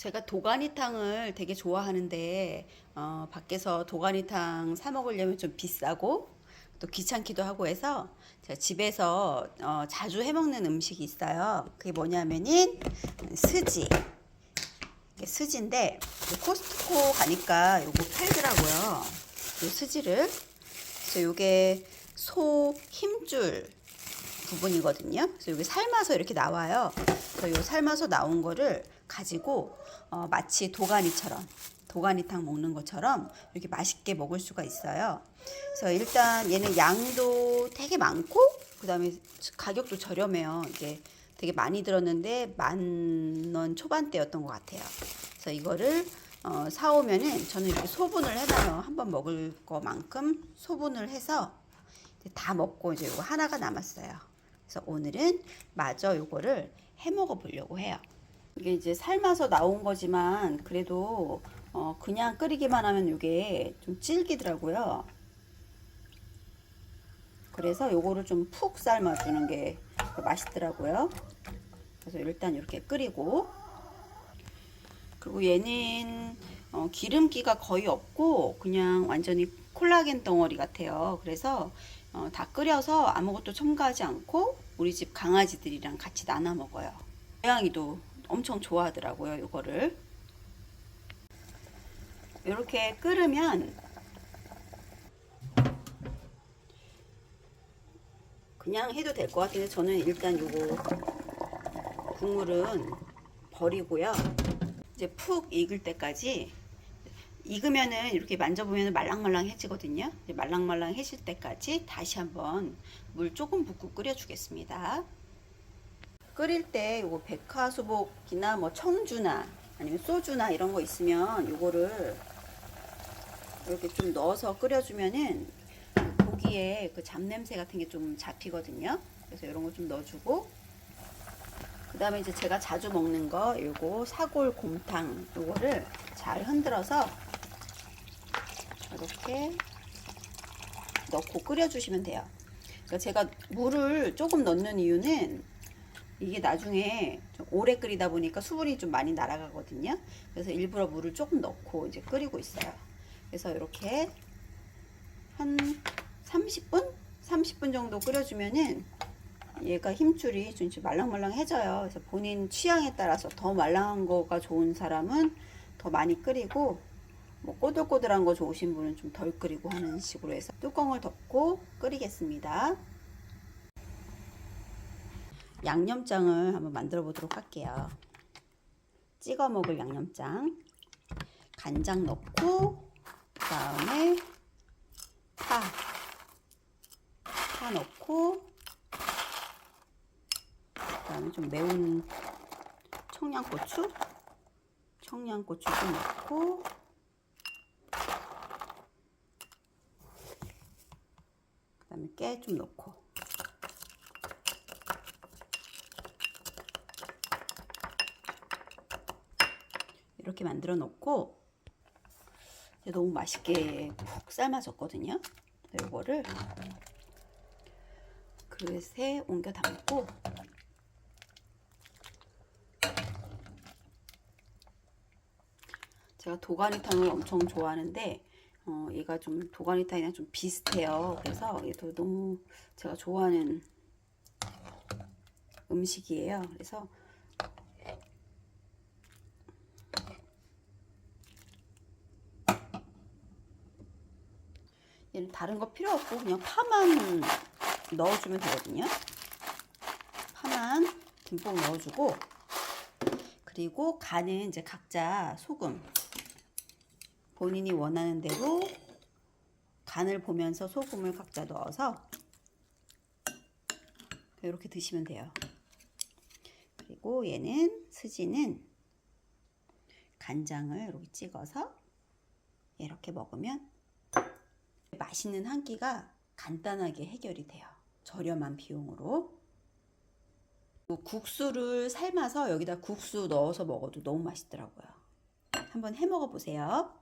제가 도가니탕을 되게 좋아하는데 어, 밖에서 도가니탕 사 먹으려면 좀 비싸고 또 귀찮기도 하고 해서 제가 집에서 어, 자주 해 먹는 음식이 있어요. 그게 뭐냐면은 스지. 이게 스지인데 코스트코 가니까 요거 팔더라고요. 요 스지를. 그래서 요게 소 힘줄 부분이거든요. 그래서 여기 삶아서 이렇게 나와요. 그래서 요 삶아서 나온 거를 가지고 어, 마치 도가니처럼 도가니탕 먹는 것처럼 이렇게 맛있게 먹을 수가 있어요. 그래서 일단 얘는 양도 되게 많고 그다음에 가격도 저렴해요. 이게 되게 많이 들었는데 만 원 초반대였던 것 같아요. 그래서 이거를 어, 사오면은 저는 이렇게 소분을 해놔요. 한번 먹을 거만큼 소분을 해서 다 먹고 이제 이거 하나가 남았어요. 그래서 오늘은 마저 요거를 해 먹어 보려고 해요. 이게 이제 삶아서 나온 거지만 그래도 어 그냥 끓이기만 하면 이게 좀 질기더라고요. 그래서 요거를 좀 푹 삶아 주는 게 맛있더라고요. 그래서 일단 이렇게 끓이고 그리고 얘는 어, 기름기가 거의 없고 그냥 완전히 콜라겐 덩어리 같아요. 그래서 어, 다 끓여서 아무것도 첨가하지 않고 우리 집 강아지들이랑 같이 나눠 먹어요. 고양이도 엄청 좋아하더라고요. 이거를 이렇게 끓으면 그냥 해도 될 것 같은데 저는 일단 요거 국물은 버리고요. 이제 푹 익을 때까지 익으면은 이렇게 만져보면 말랑말랑해지거든요. 말랑말랑해질 때까지 다시 한번 물 조금 붓고 끓여주겠습니다. 끓일 때 요거 백화수복이나 뭐 청주나 아니면 소주나 이런 거 있으면 요거를 이렇게 좀 넣어서 끓여주면은 그 고기에 그 잡냄새 같은 게 좀 잡히거든요. 그래서 이런 거 좀 넣어주고 그 다음에 이제 제가 자주 먹는 거 요거 사골 곰탕 요거를 잘 흔들어서 이렇게 넣고 끓여주시면 돼요. 그러니까 제가 물을 조금 넣는 이유는 이게 나중에 좀 오래 끓이다 보니까 수분이 좀 많이 날아가거든요. 그래서 일부러 물을 조금 넣고 이제 끓이고 있어요. 그래서 이렇게 한 30분? 30분 정도 끓여주면은 얘가 힘줄이 좀 말랑말랑해져요. 그래서 본인 취향에 따라서 더 말랑한 거가 좋은 사람은 더 많이 끓이고 뭐 꼬들꼬들한 거 좋으신 분은 좀 덜 끓이고 하는 식으로 해서 뚜껑을 덮고 끓이겠습니다. 양념장을 한번 만들어 보도록 할게요. 찍어 먹을 양념장. 간장 넣고 그 다음에 파. 파 넣고 그 다음에 좀 매운 청양고추 청양고추 좀 넣고 그 다음에 깨 좀 넣고 이렇게 만들어 놓고 너무 맛있게 푹 삶아졌거든요. 이거를 그릇에 옮겨 담고 제가 도가니탕을 엄청 좋아하는데 어, 얘가 좀 도가니탕이랑 좀 비슷해요. 그래서 얘도 너무 제가 좋아하는 음식이에요. 그래서 얘는 다른 거 필요 없고 그냥 파만 넣어주면 되거든요. 파만 듬뿍 넣어주고 그리고 간은 이제 각자 소금 본인이 원하는 대로 간을 보면서 소금을 각자 넣어서 이렇게 드시면 돼요. 그리고 얘는 스지는 간장을 이렇게 찍어서 이렇게 먹으면 맛있는 한 끼가 간단하게 해결이 돼요. 저렴한 비용으로. 국수를 삶아서 여기다 국수 넣어서 먹어도 너무 맛있더라고요. 한번 해 먹어 보세요.